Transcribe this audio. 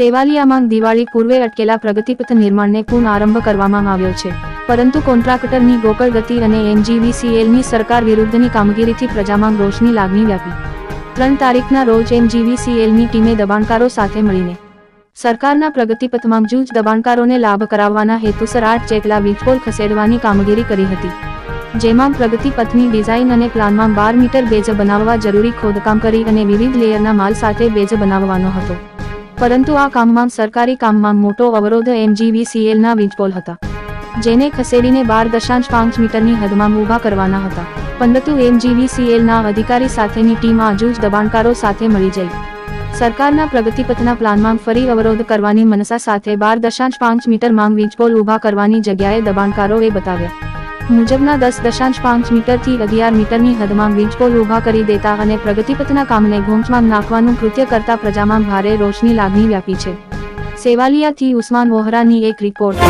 સેવાલિયામાં દિવાળી પૂર્વે અટકેલા પ્રગતિપથ નિર્માણને પુનઃ આરંભ કરવામાં આવ્યો છે. પરંતુ કોન્ટ્રાક્ટરની ગોકળ ગતિ અને એમજીવીસીએલની સરકાર વિરુદ્ધની કામગીરીથી પ્રજામાં રોષની લાગણી વ્યાપી. ત્રણ તારીખના રોજ એમજીવીસીએલની ટીમે દબાણકારો સાથે મળીને સરકારના પ્રગતિપથમાં જૂજ દબાણકારોને લાભ કરાવવાના હેતુસર આઠ જેટલા વીજપોલ ખસેડવાની કામગીરી કરી હતી. જેમાં પ્રગતિપથની ડિઝાઇન અને પ્લાનમાં બાર મીટર બેઝ બનાવવા જરૂરી ખોદકામ કરી અને વિવિધ લેયરના માલ સાથે બેઝ બનાવવાનો હતો. પરંતુ આ કામમાં સરકારી કામમાં મોટો અવરોધ એમજીવીસીએલના વીજપોલ હતા. જેને ખસેડીને બાર દશાંશ પાંચ મીટરની હદમાં ઊભા કરવાના હતા. પરંતુ એમજીવીસીએલના અધિકારી સાથેની ટીમ આજુ જ દબાણકારો સાથે મળી જઈ. સરકારના પ્રગતિપથના પ્લાનમાં ફરી અવરોધ કરવાની મનસા સાથે બાર દશાંશ પાંચ મીટર માંગ વીજપોલ ઊભા કરવાની જગ્યાએ દબાણકારોએ બતાવ્યા. મુજબના દસ દશાંશ પાંચ મીટરથી અગિયાર મીટરની હદમાં વીજપોલ ઊભા કરી દેતા અને પ્રગતિપથના કામને ઘોંચમાં નાખવાનું કૃત્ય કરતા પ્રજામાં ભારે રોષની લાગણી વ્યાપી છે. સેવાલિયાથી ઉસ્માન વોહરાની એક રિપોર્ટ